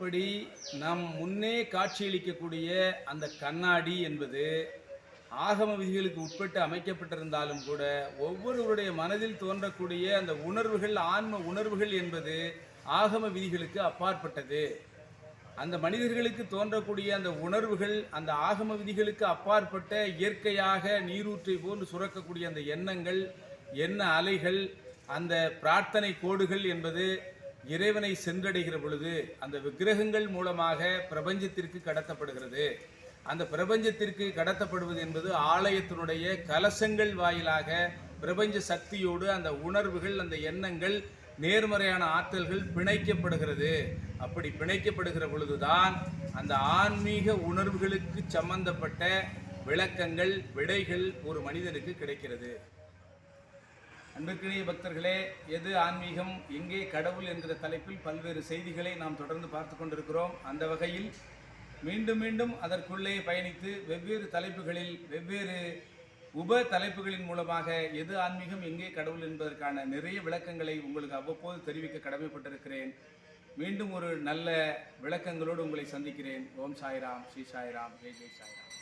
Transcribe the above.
அப்படி நம் முன்னே காட்சியளிக்கக்கூடிய அந்த கண்ணாடி என்பது ஆகம விதிகளுக்கு உட்பட்டு அமைக்கப்பட்டிருந்தாலும் கூட ஒவ்வொருவருடைய மனதில் தோன்றக்கூடிய அந்த உணர்வுகள் ஆன்ம உணர்வுகள் என்பது ஆகம விதிகளுக்கு அப்பாற்பட்டது. அந்த மனிதர்களுக்கு தோன்றக்கூடிய அந்த உணர்வுகள் அந்த ஆகம விதிகளுக்கு அப்பாற்பட்ட இயற்கையாக நீரூற்றை போன்று சுரக்கக்கூடிய அந்த எண்ணங்கள் எண்ண அலைகள் அந்த பிரார்த்தனை கோடுகள் என்பது இறைவனை சென்றடைகிற பொழுது அந்த விக்கிரகங்கள் மூலமாக பிரபஞ்சத்திற்கு கடத்தப்படுகிறது. அந்த பிரபஞ்சத்திற்கு கடத்தப்படுவது என்பது ஆலயத்தினுடைய கலசங்கள் வாயிலாக பிரபஞ்ச சக்தியோடு அந்த உணர்வுகள் அந்த எண்ணங்கள் நேர்மறையான ஆற்றல்கள் பிணைக்கப்படுகிறது. அப்படி பிணைக்கப்படுகிற பொழுதுதான் அந்த ஆன்மீக உணர்வுகளுக்கு சம்பந்தப்பட்ட விளக்கங்கள் விடைகள் ஒரு மனிதனுக்கு கிடைக்கிறது. அன்பிற்கினிய பக்தர்களே எது ஆன்மீகம் எங்கே கடவுள் என்கிற தலைப்பில் பல்வேறு செய்திகளை நாம் தொடர்ந்து பார்த்து கொண்டிருக்கிறோம். அந்த வகையில் மீண்டும் மீண்டும் அதற்குள்ளே பயணித்து வெவ்வேறு தலைப்புகளில் வெவ்வேறு உப தலைப்புகளின் மூலமாக எது ஆன்மீகம் எங்கே கடவுள் என்பதற்கான நிறைய விளக்கங்களை உங்களுக்கு அவ்வப்போது தெரிவிக்க கடமைப்பட்டிருக்கிறேன். மீண்டும் ஒரு நல்ல விளக்கங்களோடு உங்களை சந்திக்கிறேன். ஓம் சாய்ராம் ஸ்ரீ சாய்ராம் ஜெய் ஜெய் சாய்ராம்.